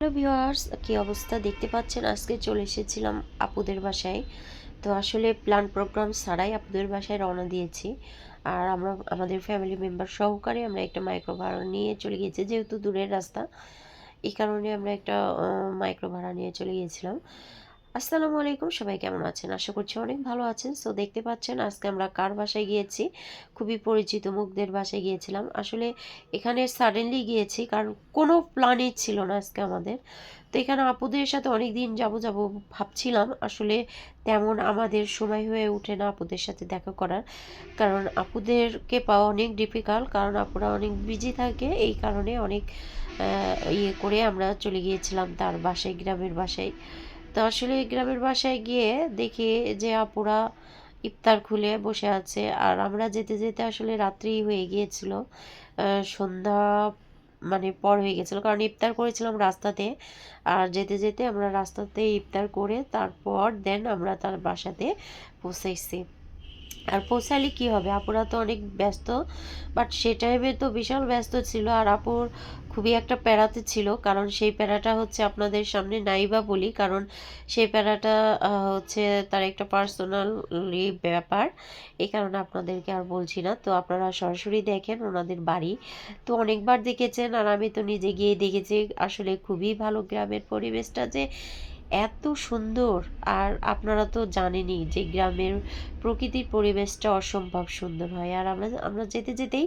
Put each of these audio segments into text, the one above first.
Hello viewers কি অবস্থা? দেখতে পাচ্ছেন, আজকে চলে এসেছিলাম আপুদের বাসায়। তো আসলে প্ল্যান প্রোগ্রাম ছাড়াই আপুদের বাসায় রওনা দিয়েছি। আর আমরা, আমাদের ফ্যামিলি মেম্বার সহকারে আমরা একটা মাইক্রো ভাড়া নিয়ে চলে গিয়েছি, যেহেতু দূরের রাস্তা। এই কারণে আমরা একটা মাইক্রো ভাড়া নিয়ে চলে গিয়েছিলাম। আসসালামু আলাইকুম, সবাই কেমন আছেন? আশা করছি অনেক ভালো আছেন। সো দেখতে পাচ্ছেন, আজকে আমরা কার বাসায় গিয়েছি? খুবই পরিচিত, মুখদের বাসায় গিয়েছিলাম। আসলে এখানে সাডেনলি গিয়েছি, কারণ কোনো প্ল্যানই ছিল না আজকে আমাদের। তো এখানে আপুদের সাথে অনেক দিন যাব যাব ভাবছিলাম। আসলে তেমন আমাদের সময় হয়ে ওঠে না আপুদের সাথে দেখা করার। কারণ আপুদেরকে পাওয়া অনেক ডিফিকাল্ট কারণ আপুরা অনেক বিজি থাকে। এই কারণে অনেক ইয়ে করে আমরা চলে গিয়েছিলাম তার বাসায়, গ্রামের বাসায়। তো আসলে গ্রামের বাসায় গিয়ে দেখি যে আপুরা ইফতার খুলে বসে আছে। আর আমরা যেতে যেতে আসলে রাত্রি হয়ে গিয়েছিল। সন্ধ্যা মানে পর হয়ে গেছিল কারণ ইফতার করেছিলাম রাস্তাতে। আর যেতে যেতে আমরা রাস্তাতে ইফতার করে তারপর দেন আমরা তার বাসাতে পৌঁছাইছি আর পৌঁছালে কী হবে? আপুরা তো অনেক ব্যস্ত বাট সে টাইমে তো বিশাল ব্যস্ত ছিল আর আপুর খুবই একটা প্যারাতে ছিল, কারণ সেই প্যারাটা হচ্ছে আপনাদের সামনে নাইবা বলি, কারণ সেই প্যারাটা হচ্ছে তার একটা পার্সোনালি ব্যাপার, এই কারণে আপনাদেরকে আর বলছি না। তো আপনারা সরাসরি দেখেন ওনাদের বাড়ি। তো অনেকবার দেখেছেন আর আমি তো নিজে গিয়ে দেখেছি। আসলে খুবই ভালো গ্রামের পরিবেশটা যে এত সুন্দর। আর আপনারা তো জানেনই যে গ্রামের প্রকৃতির পরিবেশটা অসম্ভব সুন্দর হয়। আর আমরা আমরা যেতে যেতেই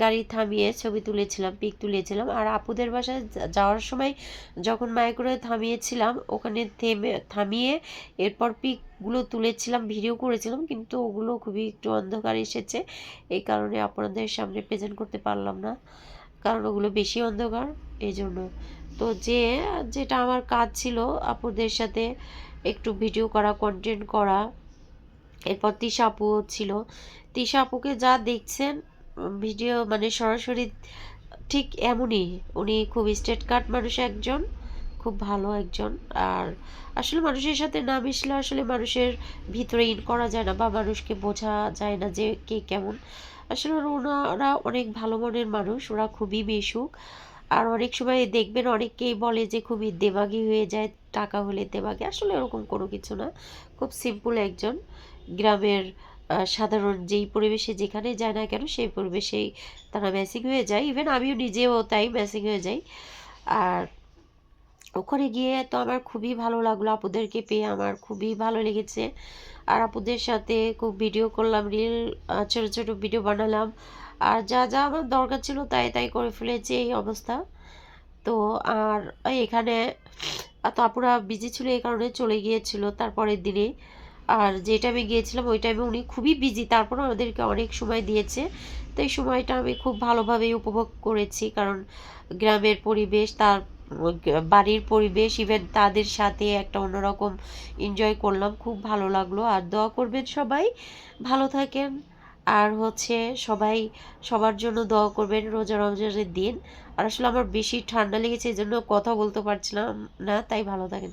গাড়ি থামিয়ে ছবি তুলেছিলাম, পিক তুলেছিলাম। আর আপুদের বাসায় যাওয়ার সময় যখন মাইক্রো থামিয়েছিলাম, ওখানে থেমে, থামিয়ে এরপর পিকগুলো তুলেছিলাম, ভিডিও করেছিলাম, কিন্তু ওগুলো খুবই একটু অন্ধকার এসেছে। এই কারণে আপনাদের সামনে প্রেজেন্ট করতে পারলাম না। কারণ ওগুলো বেশি অন্ধকার এই জন্য তো যে, যেটা আমার কাজ ছিল আপুদের সাথে একটু ভিডিও করা কন্টেন্ট করা, এরপর তিশা আপুও ছিল। তিশা আপুকে যা দেখছেন ভিডিও মানে সরাসরি ঠিক এমনই। উনি খুব স্টেট কাট মানুষ একজন, খুব ভালো একজন। আর আসলে মানুষের সাথে না মিশলে আসলে মানুষের ভিতরে ইন করা যায় না বা মানুষকে বোঝা যায় না যে কে কেমন। আসলে ওনারা অনেক ভালো মনের মানুষ, ওরা খুবই মিশুক। আর অনেক সময় দেখবেন অনেকেই বলে যে খুবই দেবাগি হয়ে যায়, টাকা হলে দেবাগি আসলে ওরকম কোনো কিছু না। খুব সিম্পল একজন। গ্রামের সাধারণ যেই পরিবেশে যেখানে যায় না কেন সেই পরিবেশেই তারা ম্যাসিং হয়ে যায়। ইভেন আমিও নিজেও তাই ম্যাসিং হয়ে যাই। আর ওখানে গিয়ে তো আমার খুবই ভালো লাগল। আপুদেরকে পেয়ে আমার খুবই ভালো লেগেছে। আর আপুদের সাথে খুব ভিডিও করলাম রিল ছোটো ছোটো ভিডিও বানালাম। আর যা যা আমার দরকার ছিল তাই তাই করে ফেলেছি এই অবস্থা। তো আর এখানে, তো আপুরা বিজি ছিল এই কারণে চলে গিয়েছিল তারপরের দিনে। আর যে টাইমে গিয়েছিলাম ওই টাইমে উনি খুবই বিজি তারপর আমাদেরকে অনেক সময় দিয়েছে। তো এই সময়টা আমি খুব ভালোভাবেই উপভোগ করেছি, কারণ গ্রামের পরিবেশ, তার বাড়ির পরিবেশ ইভেন তাদের সাথে একটা অন্যরকম এনজয় করলাম, খুব ভালো লাগল। আর দোয়া করবেন সবাই, ভালো থাকেন। আর হচ্ছে সবাই, সবার জন্য দোয়া করবেন রোজা রমজানের দিন। আর আসলে আমার বেশি ঠান্ডা লেগেছে, এই জন্য কথা বলতে পারছিলাম না, তাই ভালো থাকেন।